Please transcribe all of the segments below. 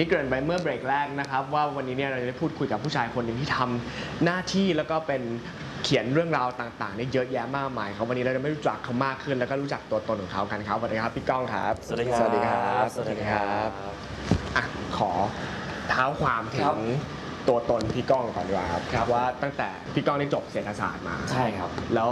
ที่เกริ่นไปเมื่อเบรกแรกนะครับ ว่าวันนี้เนี่ยเราจะได้พูดคุยกับผู้ชายคนหนึ่งที่ทำหน้าที่แล้วก็เป็นเขียนเรื่องราวต่างๆได้เยอะแยะมากมายครับวันนี้เราจะไม่รู้จักเขามากขึ้น แล้วก็รู้จักตัวตนของเขากันครับสวัสดีครับพี่ก้องครับสวัสดีครับ สวัสดีครับสวัสดีครับอะขอเท้าความถึครังบตัวตนพี่ก้องก่อนดีกว่าครับครับ ว่าตั้งแต่พี่ก้องได้จบเศรษฐศาสตร์มา ใช่ครับ แล้ว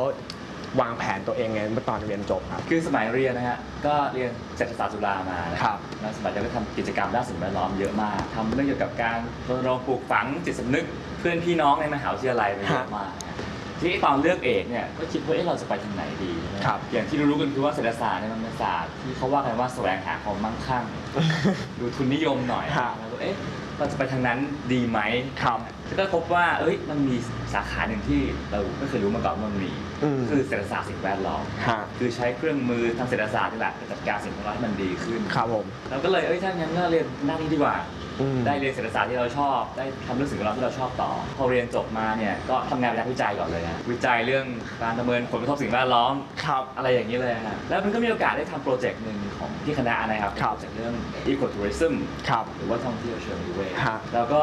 วางแผนตัวเองไงเมื่อตอนเรียนจบครับ คือสมัยเรียนนะฮะก็เรียนเศรษฐศาสตร์จุฬามานะครับแล้วสมัยนั้นก็ทำกิจกรรมด้านสิ่งแวดล้อมเยอะมากทำเรื่องเกี่ยวกับการรณรงค์ปลูกฝังจิตสำนึก เพื่อนพี่น้องในมหาวิทยาลัยไปเยอะมากนะทีนี้ตอนเลือกเอกเนี่ยก็คิดว่าเอ๊ะเราจะไปทางไหนดีนะครับอย่างที่รู้ๆกันคือว่าเศรษฐศาสตร์เนี่ยมันเป็นศาสตร์ที่เขาว่ากันว่าแสวงหาความมั่งคั่ง ดูทุนนิยมหน่อยครับแล้วก็เอ๊ะเราจะไปทางนั้นดีไหมครับ ก็พบว่าเอ้ยมันมีสาขาหนึ่งที่เราไม่เคยรู้มาก่อนว่ามันมีอืม คือเศรษฐศาสตร์สิ่งแวดล้อมฮะคือใช้เครื่องมือทางเศรษฐศาสตร์นี่แหละจัดการสิ่งแวดล้อมให้มันดีขึ้นครับผม เราก็เลยเอ้ยถ้างั้นก็เรียนด้านนี้ดีกว่า อืม ได้เรียนเศรษฐศาสตร์ที่เราชอบ ได้ทำเรื่องสิ่งแวดล้อมที่เราชอบต่อ พอเรียนจบมาเนี่ยก็ทำงานเป็นนักวิจัยก่อนเลยนะวิจัยเรื่องการประเมินผลกระทบสิ่งแวดล้อม ครับ อะไรอย่างนี้เลยฮะแล้วมันก็มีโอกาสได้ทำโปรเจกต์หนึ่งของที่คณะนะครับครับโปรเจกต์เรื่อง ecotourism ครับ หรือว่าท่องเที่ยวเชิงนิเวศฮะ แล้วก็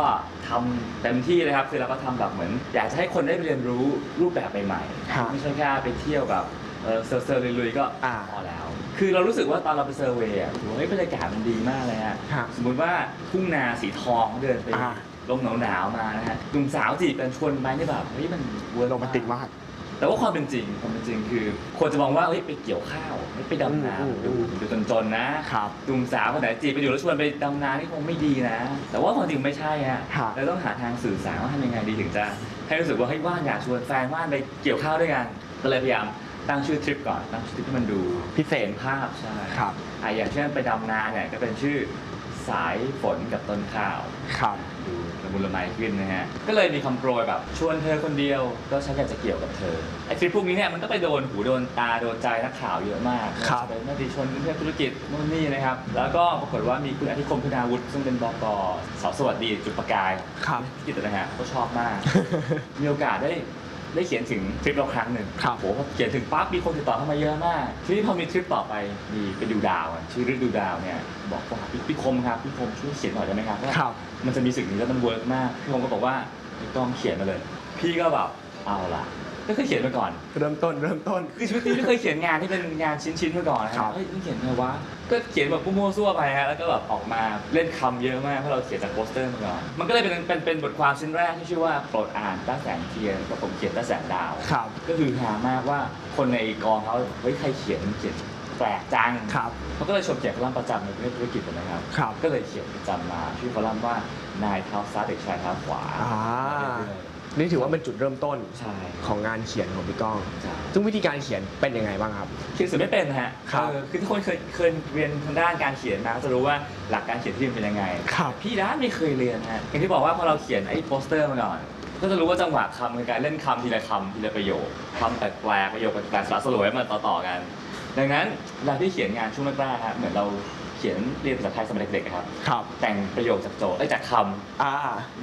ทำเต็มที่เลยครับคือเราก็ทำแบบเหมือน อยากจะให้คนได้ไปเรียนรู้รูปแบบใหม่ฮะๆไม่ใช่แค่ไปเที่ยวแบบเออเซอร์เซอร์ลุยๆก็อ่าพอแล้ว คือเรารู้สึกว่าตอนเราไปเซอร์เวย์อะถือว่าเฮ้ยบรรยากาศมันดีมากเลยฮะฮะสมมุติว่าทุ่งนาสีทองเดินไปอ่า ลมหนาวๆมานะฮะหนุ่มสาวจีบกันชวนไปนี่แบบเฮ้ยมันเวิร์ก โรแมนติกมาก แต่ว่าความเป็นจริงความเป็นจริงคือคนจะมองว่าเฮ้ยไปเกี่ยวข้าวเฮ้ยไปดำนาอืมอืดูมดูจนๆนะครับหนุ่มสาวคนไหนจีบไปอยู่แล้วชวนไปดำนานี่คงไม่ดีนะ แต่ว่าความจริงไม่ใช่ฮะครับเราต้องหาทางสื่อสารว่าทำยังไงดีถึงจะ ให้รู้สึกว่าเฮ้ยว่านอยากชวนแฟนว่านไปเกี่ยวข้าวด้วยกันก็เลยพยายามตั้งชื่อทริปก่อนตั้งชื่อทริปให้มันดูพิเศษ ห็นภาพใช่ ครับ อะอย่างเช่นไปดำนาเนี่ยก็เป็นชื่อ สายฝนกับต้นข้าว ครับ ดูละมุนละไมขึ้นนะฮะ ก็เลยมีคำโปรยแบบชวนเธอคนเดียว ก็ฉันอยากจะเกี่ยวกับเธอ ไอ้ทริปพวกนี้เนี่ยมันก็ไปโดนหูโดนตาโดนใจนักข่าวเยอะมากครับเป็นนักดิชนเรื่องธุรกิจนู่นนี่นะครับ แล้วก็ปรากฏว่ามีคุณอธิคมคุณาวุฒิซึ่งเป็นบกสาวสวัสดีจุดประกายครับ ธุรกิจนะฮะก็ชอบมาก มีโอกาสได้ ได้เขียนถึงทริปเราครั้งหนึ่งครับโหพอเขียนถึงปั๊บมีคนติดต่อเข้ามาเยอะมาก ทีนี้พอมีทริปต่อไปมีไปดูดาวอะชื่อฤดูดาวเนี่ยบอกว่าพี่พี่คมครับพี่คมช่วยเขียนหน่อยได้ไหมครับว่าครับ มันจะมีสิ่งนี้แล้วมันเวิร์กมากพี่คมก็บอกว่าไม่ต้องเขียนมาเลย พี่ก็แบบเอาล่ะก็เคยเขียนมาก่อน เริ่มต้นเริ่มต้นคือชีวิตนี้ไม่เคยเขียนงานที่เป็นงานชิ้นๆมาก่อนนะครับเฮ้ยต้องเขียนไงวะ ก็เขียนแบบมั่วๆซั่วไปฮะแล้วก็แบบออกมาเล่นคำเยอะมากเพราะเราเขียนจากโปสเตอร์มาก่อนมันก็เลยเป็นเป็นเป็นบทความชิ้นแรกที่ชื่อว่าโปรดอ่านต้าแสงเทียนกับผมเขียนต้าแสงดาว ครับ ก็คือหามากว่าคนในกองเขาเฮ้ยใครเขียนเขียนแปลกจังครับ เขาก็เลยชมเขียนคอลัมน์ประจำในเรื่องธุรกิจนะครับ ครับก็เลยเขียนประจำมาชื่อคอลัมน์ว่านายเท้าซ้ายเด็กชายเท้าขวาอ่า เรื่อย นี่ถือว่าเป็นจุดเริ่มต้นๆใช่ ของงานเขียนของพี่ก้อง ใช่ ซึ่งวิธีการเขียนเป็นยังไงบ้างครับ เขียนสื่อไม่เป็นนะฮะครับ เออคือทุกคนเคยเคยเรียนทางด้านการเขียนมาก็จะรู้ว่าหลักการเขียนที่มันเป็นยังไง ครับ พี่ด้านไม่เคยเรียนฮะอย่างที่บอกว่าพอเราเขียนไอ้โปสเตอร์มาก่อน ก็จะรู้ว่าจังหวะคำคือการเล่นคำทีละคำทีละประโยคคำแปลกๆประโยคแปลกๆสลับสลวยมาต่อๆกัน ดังนั้นเวลาที่เขียนงานช่วงแรกๆฮะเหมือนเราเขียนเรียนภาษาไทยสมัยเด็กๆอะครับ ครับ แต่งประโยคจากโจทย์ไอ้ยจากคำอ่า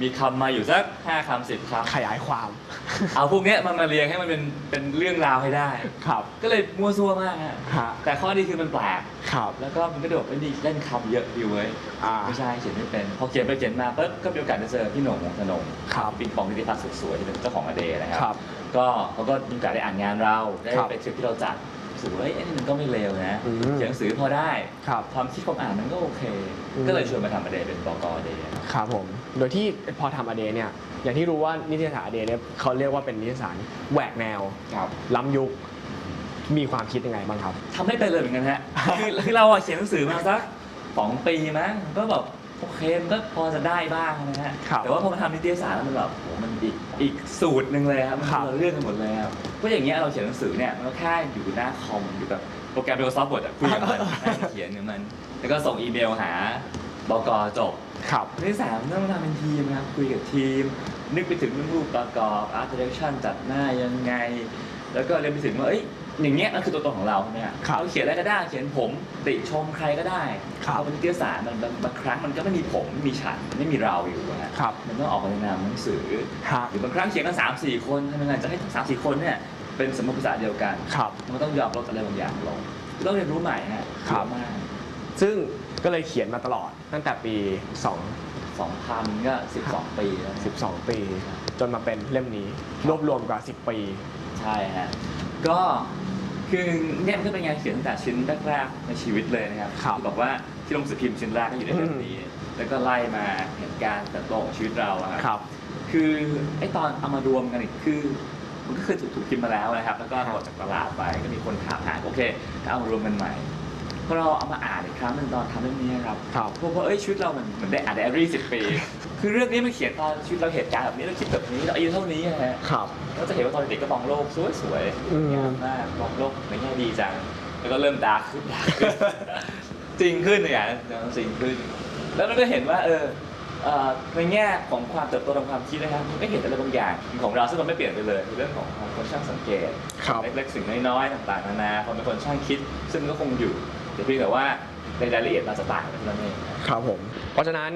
มีคำมาอยู่สักห้าคำสิบคขยายความำเอาพวกเนี้ยมันมาเรียงให้มันเป็นเป็นเรื่องราวให้ได้ ครับก็เลยมั่วซั่วมากฮะฮะแต่ข้อดีคือมันแปลก ครับ แล้วก็มันก็โดดไม่ดีเล่นคำเยอะดีเว้ยอ่า ไม่ใช่เขียนไม่เป็น พอเขียนไปเขียนมาปุ๊บก็มีโอกาสได้เจอพี่หน่งวงธนงครับ ปิงปองนิติพัฒน์สุดสวยที่เป็นเจ้าของอเดย์นะคครัรับ ก็เขาก็มีโอกาสได้อ่านงานเราได้ครับ ไปทริปที่เราจัดรู้ สึกว่าเอ้ยไอ้นี่มันก็ไม่เลวนะอืมเขียนหนังสือพอได้ครับ ความคิดความอ่านมันก็โอเค อืม ก็เลยชวนมาทำอเดย์เป็นบกอเดย์ครับครับผม โดยที่พอทำอเดเนี่ย อย่างที่รู้ว่านิตยสารอเดเนี่ยเขาเรียกว่าเป็นนิตยสารแหวกแนว ครับ ล้ำยุค มีความคิดยังไงบ้างครับ ทำไม่เป็นเลยเหมือนกันฮะ คือคือเราอะเขียนหนังสือมาสักสองปีมั้งก็แบบโอเคมันก็พอจะได้บ้างนะฮะ ครับแต่ว่าพอมาทำนิตยสารแล้วมันแบบโห มันอีกอีกสูตรหนึ่งเลยครับมันครับคนละเรื่องกันหมดเลยครับก็อย่างเงี้ยเราเขียนหนังสือเนี่ยมันก็แค่อยู่หน้าคอมอยู่กับโปรแกรม Microsoft Word อะคุยกับมันนั่งเขียนกับมัน แล้วก็ส่งอีเมลหาบกจบครับนิตยสารมันต้องทำเป็นทีมนะครับคุยกับทีม นึกไปถึงเรื่องรูปประกอบ art direction จัดหน้ายังไง แล้วก็เรียนไปถึงว่าเอ้ย อย่างเงี้ยนั่นคือตัวตนของเราใช่ไหมฮะครับเราเขียนอะไรก็ได้เขียนผมติชมใครก็ได้ครับพอเป็นนิตยสารมันบางบางครั้งมันก็ไม่มีผมไม่มีฉันไม่มีเราอยู่อะฮะครับมันต้องออกมาในนามหนังสือ ฮะหรือบางครั้งเขียนกันสามสี่คนทำยังไงจะให้ทั้งสามสี่คนเนี่ยเป็นสมมติภาษาเดียวกัน ครับ มันก็ต้องยอมลดอะไรบางอย่างลงต้องเรียนรู้ใหม่ฮะครับ เยอะมากซึ่งก็เลยเขียนมาตลอดตั้งแต่ปี2,000ก็12ปีแล้วนะ2 12 ปี จนมาเป็นเล่มนี้ รวบรวมกว่า 10 ปี ใช่ฮะก็ คือเนี่ยมันก็เป็นงานเขียนตั้งแต่ชิ้นแรกๆในชีวิตเลยนะครับครับที่บอกว่าที่ลงสือพิมพ์ชิ้นแรกก็อยู่ในเล่มนี้ แล้วก็ไล่มาเหตุการณ์เติบโตของชีวิตเราอะครับ ครับ คือไอ้ตอนเอามารวมกันอีกคือมันก็เคยถูกถูกพิมพ์มาแล้วนะครับ แล้วก็ครับหมดจากตลาดไปก็มีคนถามหาโอเคถ้าเอามารวมกันใหม่พอเราเอามาอ่านอีกครั้งหนึ่งตอนทำเรื่องนี้ครับครับพบว่าเอ้ยชีวิตเรามันเหมือนได้อ่านไดอารี่สิบปี คือเรื่องนี้มันเขียนตอนชีวิตเราเหตุการณ์แบบนี้เราคิดแบบนี้เราอายุเท่านี้นะฮะครับ ก็จะเห็นว่าตอนเด็กก็มองโลกสวยอืม ๆงามมากมองโลกในแง่ดีจัง แล้วก็เริ่มดาร์กขึ้นดาร์กขึ้น จริงขึ้นเลยอะจริงขึ้น แล้วเราก็เห็นว่าเออเอ่อในแง่ของความเติบโตทางความคิดนะครับมันก็เห็นอะไรบางอย่างของเราซึ่งมันไม่เปลี่ยนไปเลยคือเรื่องของความคนช่างสังเกต ครับ เล็กๆสิ่งน้อยๆต่างๆนานาความเป็นคนช่างคิด ซึ่งมันก็คงอยู่แต่เพียงแต่ว่าในรายละเอียดเราจะต่างกันเท่านั้นเอง ครับผม เพราะฉะนั้น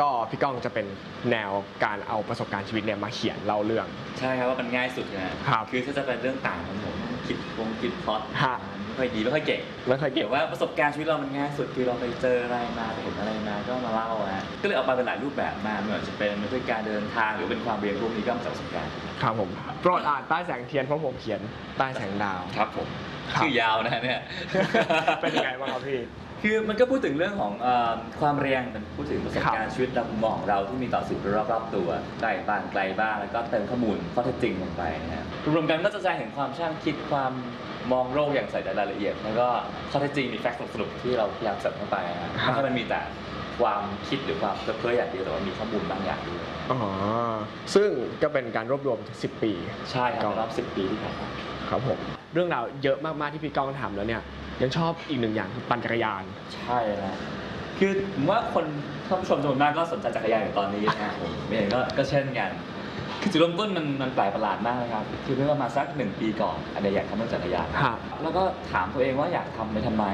ก็พี่ก้องจะเป็นแนวการเอาประสบการณ์ชีวิตเนี่ยมาเขียนเล่าเรื่อง ใช่ครับว่ามันง่ายสุดนะครับคือถ้าจะเป็นเรื่องต่างกันผมต้องคิดวงคิดพล็อตฮะ ไม่ค่อยดีไม่ค่อยเก่งไม่เคยเก็เกี่บยวว่าประสบการณ์ชีวิตเรามันง่ายสุดคือเราไปเจออะไรมาไปเห็นอะไรมาก็มาเล่าฮะก็เลยออกมาเป็นหลายรูปแบบมากไม่ว่าจะเป็นเรื่องการเดินทางหรือเป็นความเรียนรู้นี้ก็มาจากประสบการณ์ครับผมโปรดอ่านใต้แสงเทียนเพราะผมเขียนใต้แสงดาว ครับผมครับ ชื่อยาวนะเนี่ย เป็นยังไงบ้างครับพี่ คือมันก็พูดถึงเรื่องของเอ่อความเรียนมันพูดถึงประสบการณ์ชีวิตและมุมมองของเราที่มีต่อสิ่งรอบๆตัวใกล้บ้างไกลบ้างแล้วก็เติมข้อมูลข้อเท็จจริงลงไปนะครับรวมกันก็จะแสดงเห็นความช่างคิดความมองโลกอย่างใส่ใจรายละเอียดแล้วก็ข้อเท็จจริงมีแฟกต์สรุปที่เราพยายามเสริมเข้าไปนะครับไม่ให้มันมีแต่ความคิดหรือความเพ้อๆอย่างเดียวแต่ว่ามีข้อมูลบางอย่างด้วย อ๋อ ซึ่งก็เป็นการรวบรวมถึง10 ปีใช่ครับในรอบ 10 ปีที่ผ่านมา ครับผม เรื่องราวเยอะมากๆที่พี่ก้องทำแล้วเนี่ยยังชอบอีกหนึ่งอย่างคือปั่นจักรยาน ใช่นะคือผมว่าคนท่านผู้ชมจำนวนมากก็สนใจจักรยานอยู่ตอนนี้นะครับผมเองก็ก็เช่นกันคือจุดเริ่มต้นมันมันแปลกประหลาดมากนะครับคือเมื่อประมาณสักหนึ่งปีก่อนอันนี้อยากทำเรื่องจักรยานครับ แล้วก็ถามตัวเองว่าอยากทำไปทำไม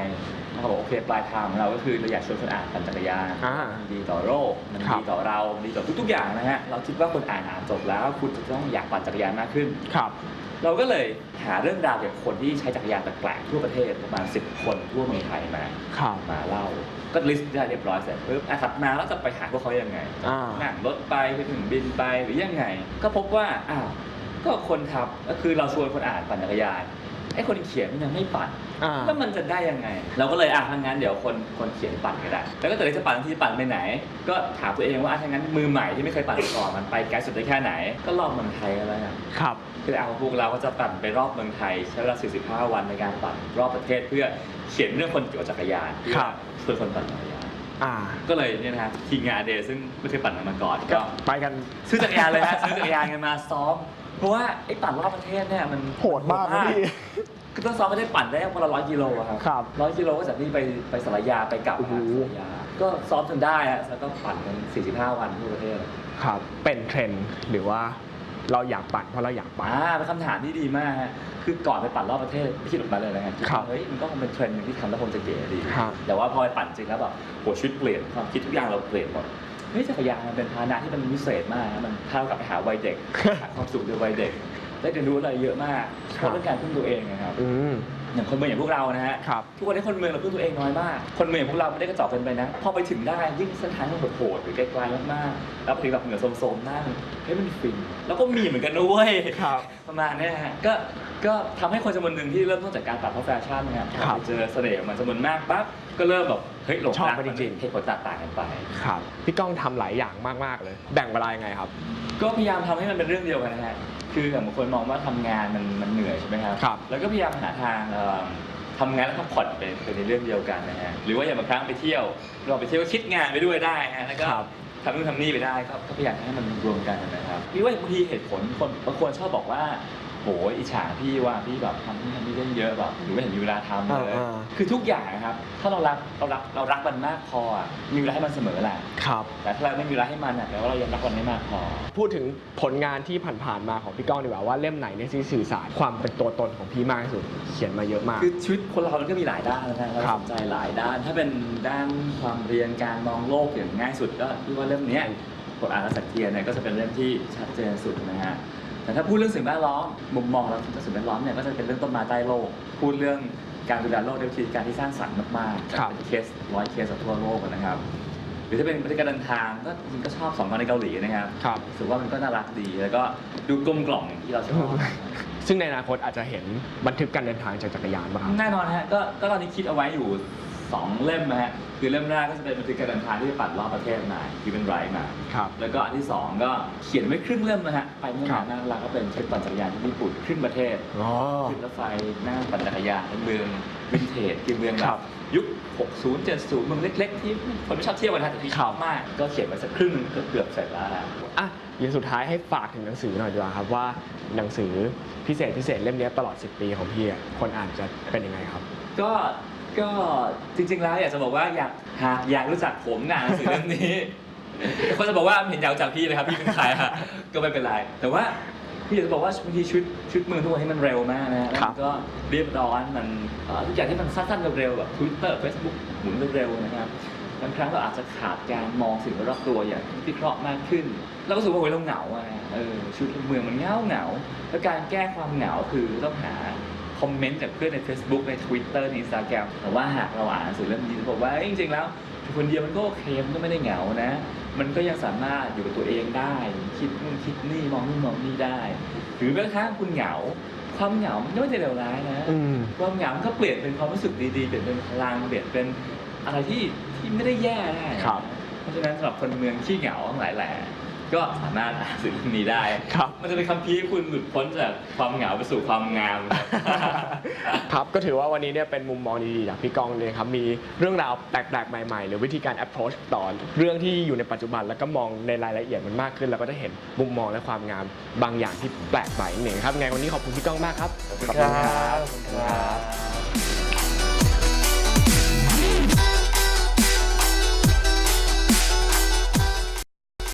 นะครับบอกโอเคปลายทางของเราก็คือเราอยากชวนคนอ่านปั่นจักรยานอ่ามันดีต่อโลกมันครับ ดีต่อเราดีต่อทุกๆอย่างนะฮะเราคิดว่าคนอ่านอ่านจบแล้ว คุณจะต้องอยากปั่นจักรยานมากขึ้น ครับ เราก็เลยหาเรื่องราวเกี่ยวกับคนที่ใช้จักรยานแปลกๆทั่วประเทศประมาณ 10 คนทั่วเมืองไทยมาครับ มาเล่า ก็ลิสต์ได้เรียบร้อยเสร็จปุ๊บอะถัดมาแล้วจะไปหาพวกเขายังไงอ่า นั่งรถไปไปถึงบินไปหรือยังไง ก็พบว่าอ้าวก็คนทำก็คือเราชวนคนอ่านปั่นจักรยาน ไอ้คนเขียนมันยังไม่ปั่นอ่า แล้วมันจะได้ยังไง เราก็เลยอะถ้างั้นเดี๋ยวคนคนเขียนปั่นก็ได้ แล้วก็แต่จะปั่นที่ปั่นไปไหน ก็ถามตัวเองว่าอะถ้างั้นมือใหม่ที่ไม่เคยปั่นมาก่อนมันไปไกลสุดได้แค่ไหน ก็รอบเมืองไทยก็แล้วกัน ครับ คือเอาพวกเราก็จะปั่นไปรอบเมืองไทยใช้เวลา 45 วันในการปั่นรอบประเทศเพื่อเขียนเรื่องคนเกี่ยวกับจักรยานเพื่อครับช่วยคนปั่นจักรยานอ่า ก็เลยเนี่ยนะฮะทีมงานเดย์ซึ่งไม่เคยปั่นกันมาก่อนก็ ไปกัน ซื้อจักรยานเลยฮะ ซื้อจักรยานกันมาซ้อม เพราะว่าไอ้ปั่นรอบประเทศเนี่ยมันโหดมากนะพี่ คือต้องซ้อมไม่ได้ปั่นได้วันละร้อยกิโลอะครับครับร้อยกิโลก็จากนี่ไปไปสารยาไปกลับโอ้โหมาสารยา ก็ซ้อมจนได้อะแล้วก็ปั่นกัน45 วันทั่วประเทศครับ เป็นเทรนด์หรือว่าเราอยากปั่นเพราะเราอยากปั่น อ่าเป็นคำถามที่ดีมากฮะคือก่อนไปปั่นรอบประเทศคิดออกมาเลยนะฮะดครับว่าเฮ้ยมันก็คงเป็นเทรนด์หนึงที่ทำแล้วคงจะเก๋ดี ครับ แต่ว่าพอไปปั่นจริงแล้วแบบโหชีวิตเปลี่ยนความคิดทุกอย่างเราเปลี่ยนหมด เฮ้ยจักรยานมันเป็นพาหนะที่มันวิเศษมากนะมันเท่ากับไปหาวัยเด็กหาความสุขในวัยเด็กได้เรียนรู้อะไรเยอะมากเพราะเรื่องการพึ่งตัวเองนะครับ อืม อย่างคนเมืองอย่างพวกเรานะฮะครับ ทุกวันนี้คนเมืองเราพึ่งตัวเองน้อยมาก คนเมืองอย่างพวกเราไม่ได้กระจอกเกินไปนะ พอไปถึงได้ยิ่งเส้นทางมันโหดๆหรือไกลๆมากๆแล้วพอถึงแบบเหนือโซมๆนั่งเฮ้ยมันฟิน แล้วก็มีเหมือนกันนะเว้ยครับ ประมาณเนี้ยฮะก็ก็ทำให้คนจำนวนหนึ่งที่เริ่มต้นจากการตัดเพราะแฟชั่นนะครับครับไปเจอเสน่ห์ของมันจำนวนมากปั๊บก็เริ่มแบบเฮ้ยหลงชอบรักมันจริงๆ เหตุผลต่างๆกันไป ครับ พี่ก้องทำหลายอย่างมากๆเลย แบ่งเวลายังไงครับ ก็พยายามทำให้มันเป็นเรื่องเดียวกันนะฮะ คืออย่างบางคนมองว่าทำงานมันมันเหนื่อยใช่ไหมครับ ครับ แล้วก็พยายามหาทางเอิ่มทำงานแล้วพักผ่อนเป็นเป็นในเรื่องเดียวกันนะฮะ หรือว่าอย่างบางครั้งไปเที่ยว เราไปเที่ยวก็คิดงานไปด้วยได้ฮะ แล้วก็ครับ ทำนู่นทำนี่ไปได้ก็ก็พยายามให้มันรวมกันนะครับพี่ว่าบางทีเหตุผลคนบางคนชอบบอกว่า โหอิจฉาพี่ว่าพี่แบบทำนู่นทำนี่เล่นเยอะแบบหรือไม่เห็นมีเวลาทำเลยอ่าๆ คือทุกอย่างนะครับ ถ้าเรารักเรารักเรารักมันมากพออะมีเวลาให้มันเสมอแหละครับ แต่ถ้าเราไม่มีเวลาให้มันอะแปลว่าเรายังรักมันไม่มากพอ พูดถึงผลงานที่ผ่านๆมาของพี่ก้องดีกว่าว่าเล่มไหนเนี่ยที่สื่อสารความเป็นตัวตนของพี่มากที่สุด เขียนมาเยอะมาก คือชีวิตคนเรามันก็มีหลายด้านนะเราครัสบนใจหลายด้าน ถ้าเป็นด้านความเรียนการมองโลกอย่างง่ายสุดก็พี่ว่าเล่มเนี้ยกฎอ่านและสักเทียนเนี่ยก็จะเป็นเล่มที่ชัดเจนสุดนะฮะ แต่ถ้าพูดเรื่องสิ่งแวดล้อมมุมมองเราต่อสิ่งแวดล้อมเนี่ยก็จะเป็นเรื่องต้นไม้ใต้โลก พูดเรื่องการดูแลโรคด้วยวิธีการที่สร้างสรรค์มากๆครับเป็นเคสร้อยเคสทั่วโลกนะครับหรือถ้าเป็นบริการเดินทางก็จริงๆก็ชอบสองคนในเกาหลีนะครับครับรู้สึกว่ามันก็น่ารักดีแล้วก็ดูกลมกล่อมอย่างที่เราชอบซึ่งในอนาคตอาจจะเห็นบันทึกการเดินทางจากจักรยานบ้างครับแน่นอนฮะก็ก็ตอนนี้คิดเอาไว้อยู่ 2 เล่มนะฮะคือเล่มแรกก็จะเป็นบันทึกการเดินทางที่ปัดรอบประเทศมาที่เป็นไรมาครับแล้วก็อันที่ 2 ก็เขียนไว้ครึ่งเล่มนะฮะไปเมื่อครันาบนน่ารักก็เป็นทริปปั่นจักรยานที่ญี่ปุ่นครึ่งประเทศอ๋อขึ้นรถไฟนั่งปั่นจักรยานในเมืองวินเทจคือเมืองแบครับบยุค 60 70 เมืองเล็ก ๆ ที่คนไม่ชอบเที่ยวกันนะแต่ที่ชอบมาก ก็เขียนไว้สักครึ่งหนึงก็เกือบเสร็จแล้วฮะอะอย่างสุดท้ายให้ฝากถึงหนังสือหน่อยดีกว่าครับว่าหนังสือพิเศษพิเศษเล่มนี้ตลอด 10 ปีของพี่อะคนอ่านจะเป็นยังไงครับ ก็ ก็จริงๆแล้วอยากจะบอกว่าอยากหากอยากรู้จักผมนะหนังสือเล่มนี้คนจะบอกว่าเห็นอยากรู้จักพี่เลยครับพี่เป็นใครฮะก็ไม่เป็นไร แต่ว่าพี่อยากจะบอกว่าบางทีชีวิตชีวิตเมืองทุกวันนี้มันเร็วมากนะแล้วครัมับนก็เรียบร้อนมันเอ่อทุกอย่างที่มันสั้นๆเร็วๆแบบ Twitter Facebook หมุนเร็วๆนะครับบางครั้งเราอาจจะขาดการมองสิ่งรอบตัวอย่างวิเคราะห์มากขึ้น แล้วก็รู้สึกว่าโอ้ยเราเหงาอะเออชีวิตเมืองมันเหงาเหงาๆแล้วการแก้ความเหงาคือต้องหา คอมเมนต์จากเพื่อนใน Facebook ใน Twitter ใน Instagram แต่ว่าหากเราอ่านหนังสือเล่มนี้จะบอกว่าเอ้ยจริงๆแล้วอยู่คนเดียวมันก็โอเคมันก็ไม่ได้เหงานะ มันก็ยังสามารถอยู่กับตัวเองได้ คิดนู่นคิดนี่มองนู่นมองนี่ได้ หรือแม้กระทั่งคุณเหงา ความเหงามันก็ไม่ได้เลวร้ายนะอืมความเหงามันก็เปลี่ยนเป็นความรู้สึกดีๆเปลี่ยนเป็นพลังเปลี่ยนเป็นอะไรที่ที่ไม่ได้แย่ได้นะครับเพราะฉะนั้นสำหรับคนเมืองขี้เหงาทั้งหลายแหล่ ก็สามารถอ่านหนังสือเล่มนี้ได้ ครับ มันจะเป็นคำพีร์ให้คุณหลุดพ้นจากความเหงาไปสู่ความงาม ครับก็ถือว่าวันนี้เนี่ยเป็นมุมมองดีๆจากพี่กองเลยครับมีเรื่องราวแปลกๆใหม่ๆ หรือวิธีการ approach ต่อเรื่องที่อยู่ในปัจจุบันแล้วก็มองในรายละเอียดมันมากขึ้น แล้วก็จะเห็นมุมมองและความงามบางอย่างที่แปลกใหม่นั่นเองครับไงวันนี้ขอบคุณพี่ก้องมากครับ ขอบคุณครับ